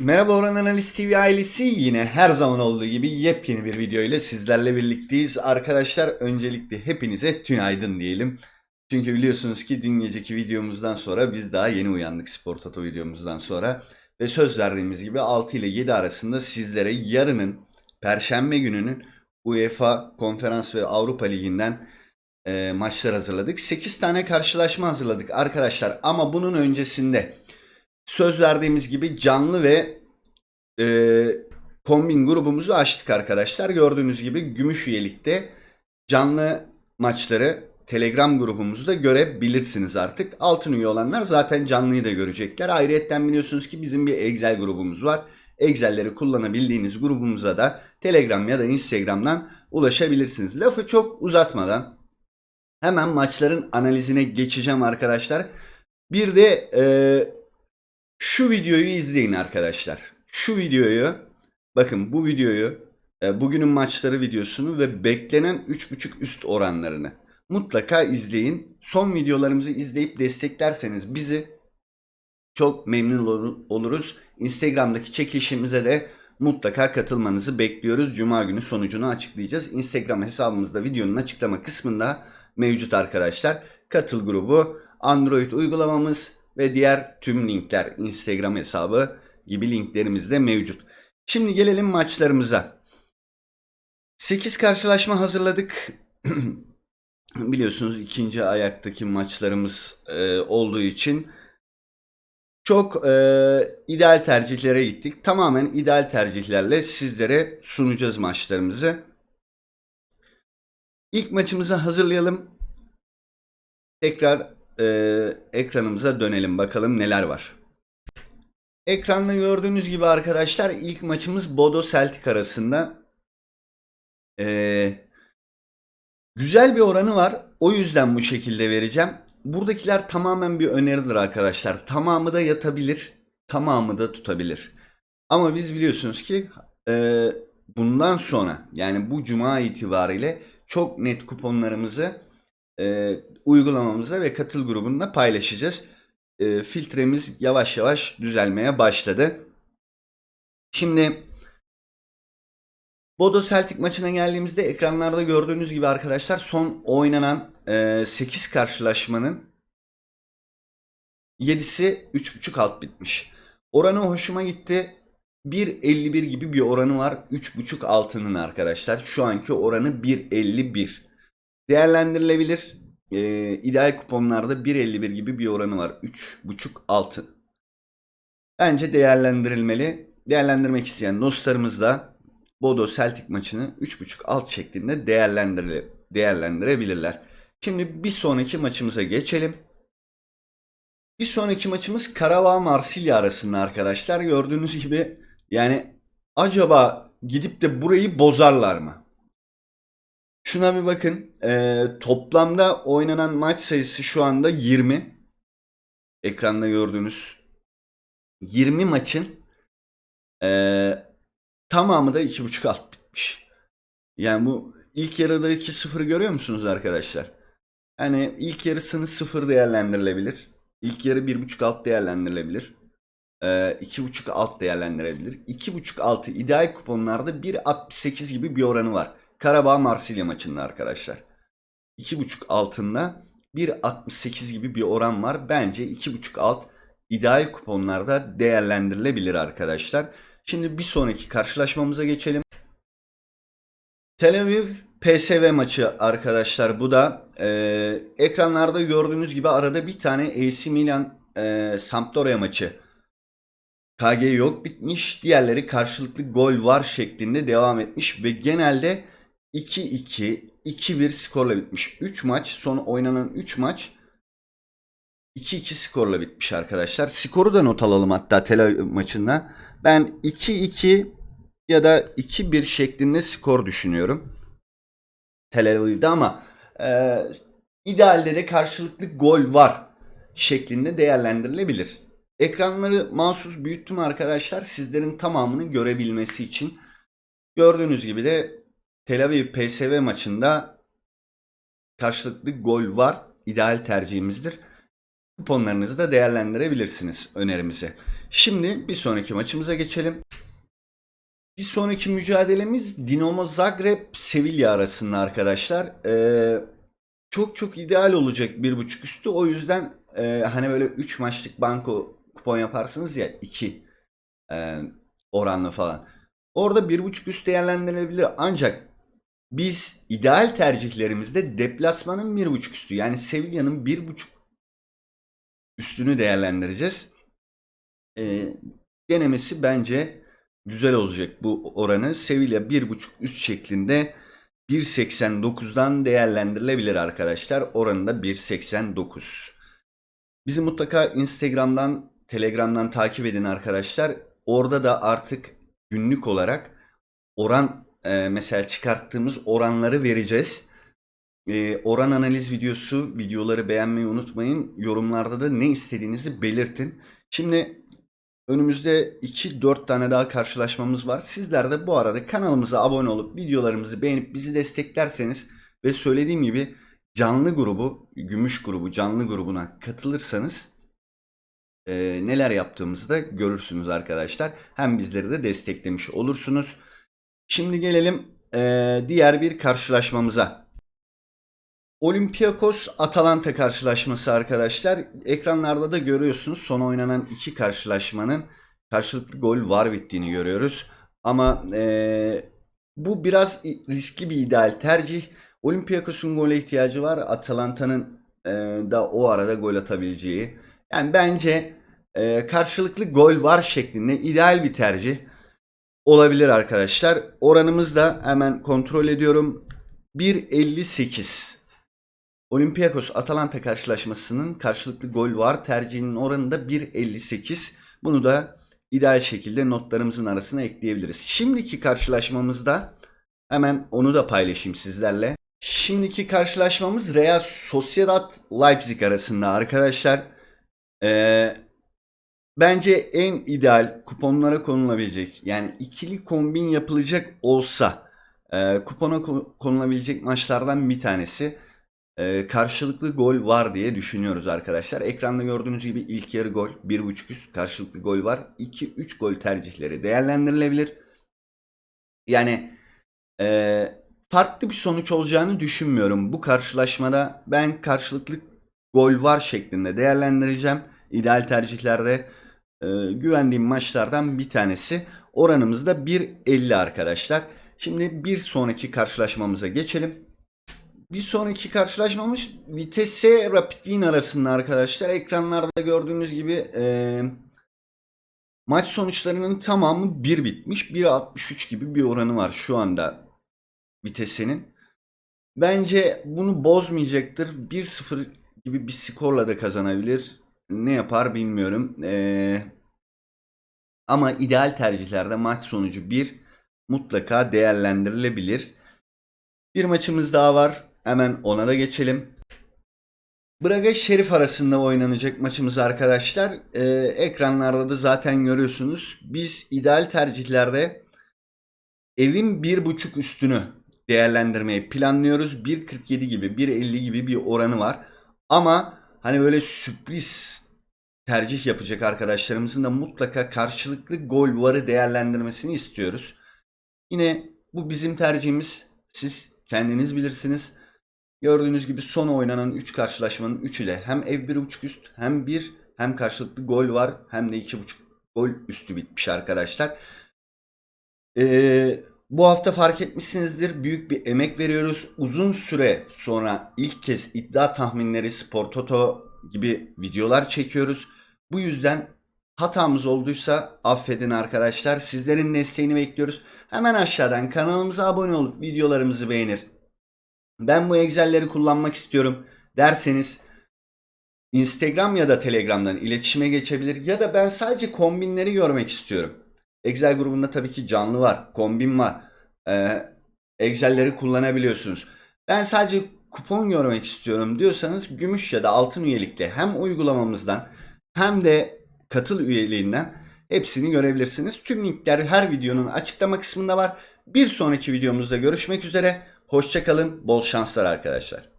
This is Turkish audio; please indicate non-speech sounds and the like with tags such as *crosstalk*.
Merhaba Orhan Analiz TV ailesi yine her zaman olduğu gibi yepyeni bir video ile sizlerle birlikteyiz. Arkadaşlar öncelikle hepinize tünaydın diyelim. Çünkü biliyorsunuz ki dün geceki videomuzdan sonra biz daha yeni uyandık Spor Toto videomuzdan sonra. Ve söz verdiğimiz gibi 6 ile 7 arasında sizlere yarının Perşembe gününün UEFA Konferans ve Avrupa Ligi'nden e, maçlar hazırladık. 8 tane karşılaşma hazırladık arkadaşlar ama bunun öncesinde söz verdiğimiz gibi canlı ve e, kombin grubumuzu açtık arkadaşlar. Gördüğünüz gibi gümüş üyelikte canlı maçları Telegram grubumuzda görebilirsiniz artık. Altın üye olanlar zaten canlıyı da görecekler. Ayrıyetten biliyorsunuz ki bizim bir Excel grubumuz var. Excel'leri kullanabildiğiniz grubumuza da Telegram ya da Instagram'dan ulaşabilirsiniz. Lafı çok uzatmadan hemen maçların analizine geçeceğim arkadaşlar. Bir de e, şu videoyu izleyin arkadaşlar. Şu videoyu bakın bu videoyu e, bugünün maçları videosunu ve beklenen 3.5 üst oranlarını mutlaka izleyin. Son videolarımızı izleyip desteklerseniz bizi çok memnun olur- oluruz. Instagram'daki çekişimize de mutlaka katılmanızı bekliyoruz. Cuma günü sonucunu açıklayacağız. Instagram hesabımızda videonun açıklama kısmında mevcut arkadaşlar. Katıl grubu, Android uygulamamız ve diğer tüm linkler Instagram hesabı gibi linklerimiz de mevcut. Şimdi gelelim maçlarımıza. 8 karşılaşma hazırladık. *clears throat* Biliyorsunuz ikinci ayaktaki maçlarımız e, olduğu için çok e, ideal tercihlere gittik. Tamamen ideal tercihlerle sizlere sunacağız maçlarımızı. İlk maçımızı hazırlayalım. Tekrar e, ekranımıza dönelim bakalım neler var. Ekranda gördüğünüz gibi arkadaşlar ilk maçımız Bodo Celtic arasında. E, güzel bir oranı var. O yüzden bu şekilde vereceğim. Buradakiler tamamen bir öneridir arkadaşlar. Tamamı da yatabilir, tamamı da tutabilir. Ama biz biliyorsunuz ki e, bundan sonra yani bu cuma itibariyle çok net kuponlarımızı e, uygulamamıza ve katıl grubunda paylaşacağız. E, filtremiz yavaş yavaş düzelmeye başladı. Şimdi Bodo Celtic maçına geldiğimizde ekranlarda gördüğünüz gibi arkadaşlar son oynanan e, 8 karşılaşmanın 7'si 3.5 alt bitmiş. Oranı hoşuma gitti. 1.51 gibi bir oranı var. 3.5 altının arkadaşlar. Şu anki oranı 1.51. Değerlendirilebilir. Ee, ideal kuponlarda 1.51 gibi bir oranı var. 3.5 altın. Bence değerlendirilmeli. Değerlendirmek isteyen dostlarımız da Bodo Celtic maçını 3.5 alt şeklinde değerlendirile- değerlendirebilirler. Şimdi bir sonraki maçımıza geçelim. Bir sonraki maçımız Karabağ Marsilya arasında arkadaşlar. Gördüğünüz gibi yani acaba gidip de burayı bozarlar mı? Şuna bir bakın. Ee, toplamda oynanan maç sayısı şu anda 20. Ekranda gördüğünüz 20 maçın ee, tamamı da 2.5 alt bitmiş. Yani bu ilk yarıdaki sıfırı görüyor musunuz arkadaşlar? Hani ilk yarısını sıfır değerlendirilebilir. İlk yarı 1.5 alt değerlendirilebilir. Ee, 2.5 alt değerlendirebilir. 2.5 altı ideal kuponlarda 1.68 gibi bir oranı var. Karabağ Marsilya maçında arkadaşlar. 2.5 altında 1.68 gibi bir oran var. Bence 2.5 alt ideal kuponlarda değerlendirilebilir arkadaşlar. Şimdi bir sonraki karşılaşmamıza geçelim. Tel Aviv PSV maçı arkadaşlar bu da e, ekranlarda gördüğünüz gibi arada bir tane AC Milan e, Sampdoria maçı KG yok bitmiş. Diğerleri karşılıklı gol var şeklinde devam etmiş ve genelde 2-2, 2-1 skorla bitmiş. 3 maç, son oynanan 3 maç 2-2 skorla bitmiş arkadaşlar. Skoru da not alalım hatta Tel maçında. Ben 2-2 ya da 2-1 şeklinde skor düşünüyorum. Tel Aviv'de ama e, idealde de karşılıklı gol var şeklinde değerlendirilebilir. Ekranları mahsus büyüttüm arkadaşlar sizlerin tamamını görebilmesi için. Gördüğünüz gibi de Tel Aviv PSV maçında karşılıklı gol var. İdeal tercihimizdir. Kuponlarınızı da değerlendirebilirsiniz önerimizi. Şimdi bir sonraki maçımıza geçelim. Bir sonraki mücadelemiz Dinamo Zagreb Sevilla arasında arkadaşlar. Ee, çok çok ideal olacak bir buçuk üstü. O yüzden e, hani böyle 3 maçlık banko kupon yaparsınız ya 2 oranlı falan. Orada bir buçuk üst değerlendirilebilir. Ancak biz ideal tercihlerimizde deplasmanın bir buçuk üstü yani Sevilla'nın bir buçuk üstünü değerlendireceğiz. Ee, denemesi bence güzel olacak bu oranı. Sevilla 1.5 üst şeklinde 1.89'dan değerlendirilebilir arkadaşlar. Oranı da 1.89. Bizi mutlaka Instagram'dan, Telegram'dan takip edin arkadaşlar. Orada da artık günlük olarak oran e, mesela çıkarttığımız oranları vereceğiz. E, oran analiz videosu, videoları beğenmeyi unutmayın. Yorumlarda da ne istediğinizi belirtin. Şimdi önümüzde 2-4 tane daha karşılaşmamız var. Sizler de bu arada kanalımıza abone olup videolarımızı beğenip bizi desteklerseniz ve söylediğim gibi canlı grubu, gümüş grubu, canlı grubuna katılırsanız e, neler yaptığımızı da görürsünüz arkadaşlar. Hem bizleri de desteklemiş olursunuz. Şimdi gelelim e, diğer bir karşılaşmamıza. Olympiakos Atalanta karşılaşması arkadaşlar. Ekranlarda da görüyorsunuz son oynanan iki karşılaşmanın karşılıklı gol var bittiğini görüyoruz. Ama e, bu biraz riskli bir ideal tercih. Olympiakos'un gole ihtiyacı var. Atalanta'nın e, da o arada gol atabileceği. Yani bence e, karşılıklı gol var şeklinde ideal bir tercih olabilir arkadaşlar. Oranımız da hemen kontrol ediyorum. 1.58. Olympiakos Atalanta karşılaşmasının karşılıklı gol var tercihinin oranı da 1.58. Bunu da ideal şekilde notlarımızın arasına ekleyebiliriz. Şimdiki karşılaşmamızda hemen onu da paylaşayım sizlerle. Şimdiki karşılaşmamız Real Sociedad Leipzig arasında arkadaşlar. Ee, bence en ideal kuponlara konulabilecek yani ikili kombin yapılacak olsa e, kupona ko- konulabilecek maçlardan bir tanesi. E, karşılıklı gol var diye düşünüyoruz arkadaşlar. Ekranda gördüğünüz gibi ilk yarı gol 1.5 üst karşılıklı gol var. 2-3 gol tercihleri değerlendirilebilir. Yani e, farklı bir sonuç olacağını düşünmüyorum. Bu karşılaşmada ben karşılıklı gol var şeklinde değerlendireceğim. İdeal tercihlerde e, güvendiğim maçlardan bir tanesi. Oranımız da 1.50 arkadaşlar. Şimdi bir sonraki karşılaşmamıza geçelim. Bir sonraki karşılaşmamız Vitesse Rapid Wien arasında arkadaşlar. Ekranlarda gördüğünüz gibi e, maç sonuçlarının tamamı 1 bitmiş. 1.63 gibi bir oranı var şu anda Vitesse'nin. Bence bunu bozmayacaktır. 1-0 gibi bir skorla da kazanabilir. Ne yapar bilmiyorum. E, ama ideal tercihlerde maç sonucu 1 mutlaka değerlendirilebilir. Bir maçımız daha var. Hemen ona da geçelim. Braga Şerif arasında oynanacak maçımız arkadaşlar. Ee, ekranlarda da zaten görüyorsunuz. Biz ideal tercihlerde evin bir buçuk üstünü değerlendirmeyi planlıyoruz. 1.47 gibi 1.50 gibi bir oranı var. Ama hani böyle sürpriz tercih yapacak arkadaşlarımızın da mutlaka karşılıklı gol varı değerlendirmesini istiyoruz. Yine bu bizim tercihimiz. Siz kendiniz bilirsiniz. Gördüğünüz gibi son oynanan 3 karşılaşmanın 3'ü de hem ev 1.5 üst hem 1 hem karşılıklı gol var hem de 2.5 gol üstü bitmiş arkadaşlar. Ee, bu hafta fark etmişsinizdir büyük bir emek veriyoruz. Uzun süre sonra ilk kez iddia tahminleri Spor Toto gibi videolar çekiyoruz. Bu yüzden hatamız olduysa affedin arkadaşlar. Sizlerin desteğini bekliyoruz. Hemen aşağıdan kanalımıza abone olup videolarımızı beğenir. Ben bu Excel'leri kullanmak istiyorum derseniz Instagram ya da Telegram'dan iletişime geçebilir ya da ben sadece kombinleri görmek istiyorum. Excel grubunda tabii ki canlı var, kombin var. Ee, Excel'leri kullanabiliyorsunuz. Ben sadece kupon görmek istiyorum diyorsanız gümüş ya da altın üyelikle hem uygulamamızdan hem de katıl üyeliğinden hepsini görebilirsiniz. Tüm linkler her videonun açıklama kısmında var. Bir sonraki videomuzda görüşmek üzere. Hoşçakalın, bol şanslar arkadaşlar.